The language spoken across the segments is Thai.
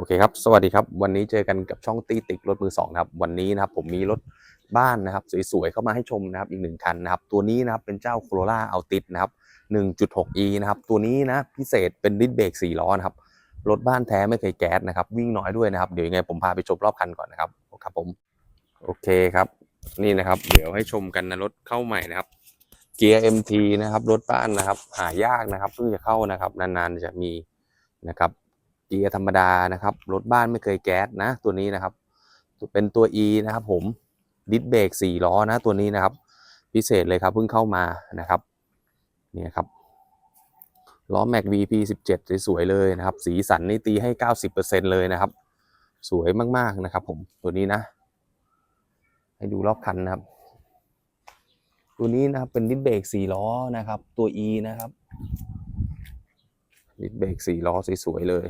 โอเคครับ สวัสดีครับ วันนี้เจอกันกับช่องตีติกรถมือสองครับ วันนี้นะครับผมมีรถบ้านนะครับสวยๆเข้ามาให้ชมนะครับอีกหนึ่งคันนะครับ ตัวนี้นะครับเป็นเจ้า Corolla Altis นะครับ 1.6e นะครับ ตัวนี้นะพิเศษเป็นดิสเบรก4ล้อนะครับ รถบ้านแท้ไม่เคยแก๊สนะครับ วิ่งน้อยด้วยนะครับ เดี๋ยวยังไงผมพาไปชมรอบคันก่อนนะครับ ครับผม โอเคครับ นี่นะครับ เดี๋ยวให้ชมกันนะรถเข้าใหม่นะครับ เกียร์ MT นะครับ รถบ้านนะครับ หายากนะครับ เพิ่งจะเข้านะครับ นานๆจะมีนะครับ เกียร์ธรรมดานะครับ รถบ้านไม่เคยแก๊สนะ ตัวนี้นะครับ เป็นตัว E นะครับ ผมดิสเบรกสี่ล้อนะตัวนี้นะครับ พิเศษเลยครับเพิ่งเข้ามานะครับนี่ครับล้อแม็ก VP 17 สวยๆเลยนะครับ สีสันนี่ตีให้ 90%เลยนะครับ สวยมากๆนะครับ ผมตัวนี้นะ ให้ดูรอบคันนะครับ ตัวนี้นะครับเป็นดิสเบรกสี่ล้อนะครับ ตัว E นะครับดิสเบรกสี่ล้อสวยๆเลย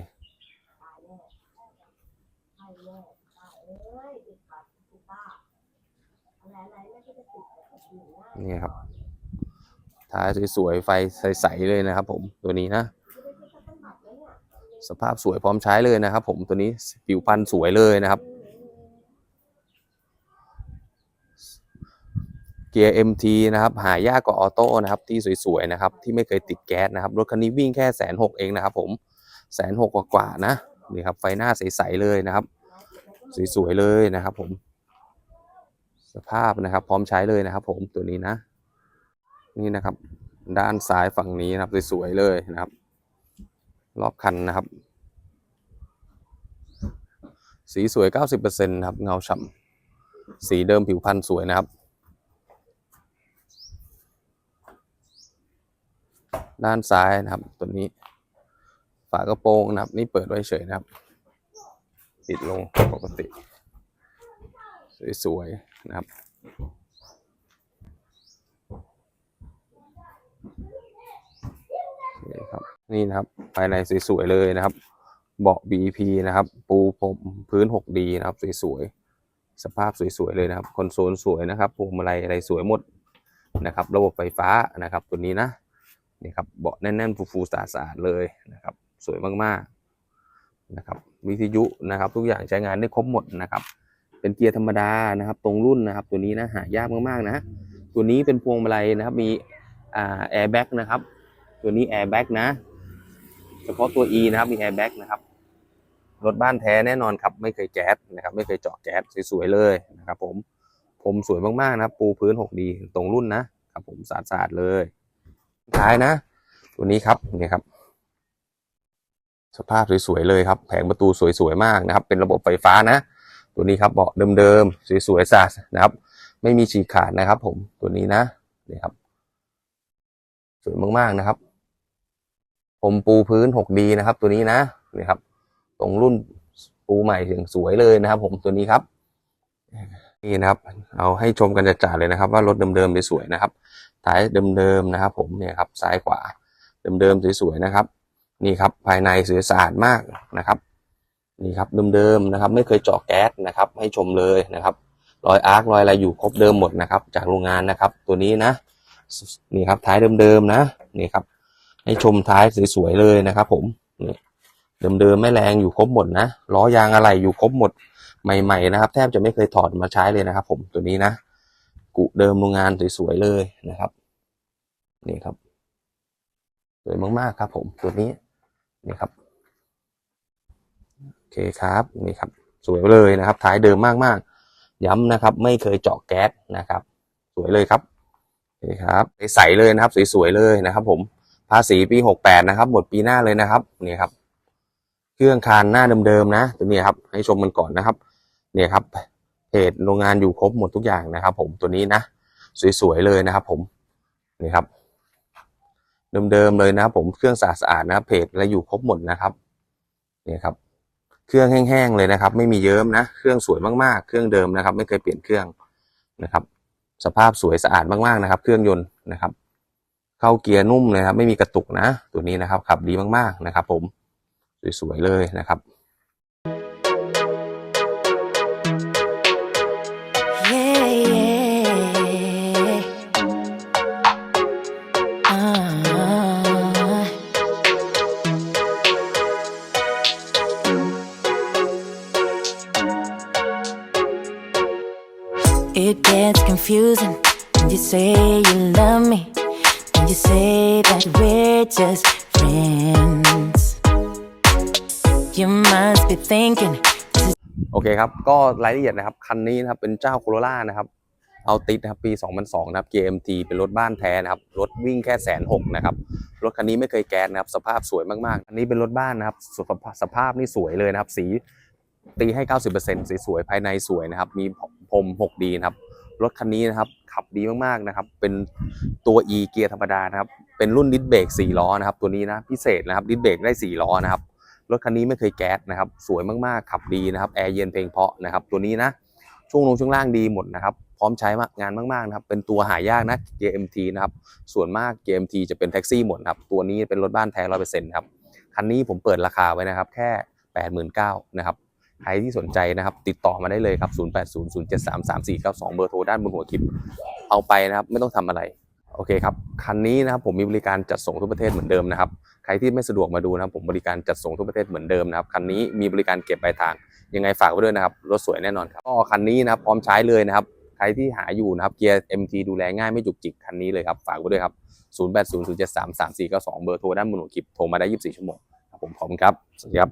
นี่ครับท้ายสวยๆไฟใสๆเลยนะครับ ผมตัวนี้นะ สภาพสวยพร้อมใช้เลยนะครับ ผมตัวนี้ผิวพรรณสวยเลยนะครับ เกียร์ MT นะครับ หายากกว่าออโต้นะครับ ที่สวยๆนะครับ ที่ไม่เคยติดแก๊สนะครับรถคันนี้วิ่งแค่แสนหกเองนะครับ ผมแสนหกกว่าๆนะนี่ครับไฟหน้าใสๆเลยนะครับ สวยๆเลยนะครับ ผม สภาพนะครับ พร้อมใช้เลยนะครับ ผมตัวนี้นะ นี่นะครับ ด้านซ้ายฝั่งนี้นะครับสวยๆเลยนะครับ รอบคันนะครับ สีสวย 90%นะครับ เงาฉ่ำสีเดิมผิวพรรณสวยนะครับ ด้านซ้ายนะครับ ตัวนี้ ฝากระโปรงนะครับ นี่เปิดไว้เฉยนะครับปิดลงปกติ สวยๆ นะครับนี่ครับ นี่นะครับภายในสวยๆเลยนะครับ เบาะ BP นะครับ ปูพรมพื้น 6D นะครับสวยๆสภาพสวยๆเลยนะครับคอนโซลสวยนะครับพวงมาลัยอะไรสวยหมดนะครับ ระบบไฟฟ้านะครับตัวนี้นะนี่ครับเบาะแน่นๆฟูๆสะอาดๆเลยนะครับ สวยมากๆนะครับวิทยุนะครับ ทุกอย่างใช้งานได้ครบหมดนะครับ เป็นเกียร์ธรรมดานะครับ ตรงรุ่นนะครับ ตัวนี้นะหายากมากๆนะ ตัวนี้เป็นพวงมาลัยนะครับ มีแอร์แบ็กนะครับ ตัวนี้แอร์แบ็กนะ เฉพาะตัว E นะครับ มีแอร์แบ็กนะครับ รถบ้านแท้แน่นอนครับ ไม่เคยแก๊สนะครับ ไม่เคยเจาะแก๊สสวยๆเลยนะครับ ผม ผมสวยมากๆนะครับ ปูพื้น 6D ตรงรุ่นนะครับ ผมสะอาดๆเลยท้ายนะ ตัวนี้ครับนี่ครับสภาพสวยๆเลยครับ แผงประตูสวยๆมากนะครับ เป็นระบบไฟฟ้านะ ตัวนี้ครับเบาะเดิมๆสวยๆสะอาดนะครับ ไม่มีฉีกขาดนะครับ ผมตัวนี้นะนี่ครับ สวยมากๆนะครับ ผมปูพื้น 6D นะครับ ตัวนี้นะนี่ครับ ตรงรุ่นปูใหม่ถึงสวยเลยนะครับ ผมตัวนี้ครับนี่นะครับ เอาให้ชมกันจัดๆเลยนะครับ ว่ารถเดิมๆสวยๆนะครับท้ายเดิมๆนะครับ ผมเนี่ยครับซ้ายขวาเดิมๆสวยๆนะครับ นี่ครับ ภายในสวยสะอาดมากนะครับ นี่ครับเดิมๆนะครับ ไม่เคยเจาะแก๊สนะครับ ให้ชมเลยนะครับ รอยอาร์ครอยอะไรอยู่ครบเดิมหมดนะครับ จากโรงงานนะครับ ตัวนี้นะนี่ครับท้ายเดิมๆนะนี่ครับ ให้ชมท้ายสวยๆเลยนะครับ ผมนี่เดิมๆไม่แรงอยู่ครบหมดนะล้อยางอะไรอยู่ครบหมดใหม่ ๆ นะครับ แทบจะไม่เคยถอดมาใช้เลยนะครับ ผมตัวนี้นะกุเดิมโรงงานสวยๆเลยนะครับนี่ครับสวยมากๆครับ ผมตัวนี้นี่ครับ เคครับนี่ครับสวยเลยนะครับ ท้ายเดิมมากๆ ย้ำนะครับ ไม่เคยเจาะแก๊สนะครับ สวยเลยครับนี่ครับใสเลยนะครับ สวยๆเลยนะครับ ผมภาษีปีหกแปดนะครับ หมดปีหน้าเลยนะครับนี่ครับ เครื่องคานหน้าเดิมๆนะตัวนี้ครับ ให้ชมมันก่อนนะครับ เนี่ยครับเพจโรงงานอยู่ครบหมดทุกอย่างนะครับ ผมตัวนี้นะสวยๆเลยนะครับ ผมนี่ครับเดิมๆเลยนะครับ ผมเครื่องสะอาดๆนะครับเพจอะอยู่ครบหมดนะครับเนี่ยครับ เครื่องแห้งๆเลยนะครับ ไม่มีเยิ้มนะ เครื่องสวยมากๆ เครื่องเดิมนะครับ ไม่เคยเปลี่ยนเครื่องนะครับ สภาพสวยสะอาดมากๆนะครับ เครื่องยนต์นะครับ เข้าเกียร์นุ่มเลยครับ ไม่มีกระตุกนะ ตัวนี้นะครับขับดีมากๆนะครับ ผมสวยๆเลยนะครับ confusing when you say you love me. When you say that we're just friends. You must be thinking โอเคครับ ก็รายละเอียดนะครับ คันนี้นะครับ เป็นเจ้าโคโรล่านะครับ เอาติดนะครับ ปี 2002 นะครับ GMT เป็นรถบ้านแท้นะครับ รถวิ่งแค่แสนหกนะครับ รถคันนี้ไม่เคยแก๊สนะครับ สภาพสวยมากๆ อันนี้เป็นรถบ้านนะครับ สภาพสภาพนี่สวยเลยนะครับ สี ตีให้ 90%สีสวยๆภายในสวยนะครับ มีพรม 6D นะครับ รถคันนี้นะครับ ขับดีมากๆนะครับ เป็นตัว E เกียร์ธรรมดานะครับ เป็นรุ่นดิสเบรก4ล้อนะครับ ตัวนี้นะพิเศษนะครับดิสเบรกได้ 4 ล้อนะครับ รถคันนี้ไม่เคยแก๊สนะครับ สวยมากๆ ขับดีนะครับแอร์เย็นเพลงเพาะนะครับ ตัวนี้นะช่วงลงช่วงล่างดีหมดนะครับ พร้อมใช้มากงานมากๆนะครับ เป็นตัวหายากนะ GMT นะครับ ส่วนมาก GMT จะเป็นแท็กซี่หมดนะครับ ตัวนี้เป็นรถบ้านแท้ร้อยเปอร์เซ็นต์ครับ คันนี้ผมเปิดราคาไว้นะครับ แค่89,000นะครับ ใครที่สนใจนะครับ ติดต่อมาได้เลยครับ 0800733492 เบอร์โทรด้านบนหัวคลิป เอาไปนะครับ ไม่ต้องทำอะไร โอเคครับ คันนี้นะครับผมมีบริการจัดส่งทั่วประเทศเหมือนเดิมนะครับ ใครที่ไม่สะดวกมาดูนะครับผมบริการจัดส่งทั่วประเทศเหมือนเดิมนะครับ คันนี้มีบริการเก็บปลายทาง ยังไงฝากไว้ด้วยนะครับ รถสวยแน่นอนครับ ก็คันนี้นะครับพร้อมใช้เลยนะครับ ใครที่หาอยู่นะครับ เกียร์ MT ดูแลง่ายไม่จุกจิกคันนี้เลยครับ ฝากไว้ด้วยครับ 0800733492 เบอร์โทรด้านบนหัวคลิป โทรมาได้ 24 ชั่วโมงครับผมขอบคุณครับ สวัสดีครับ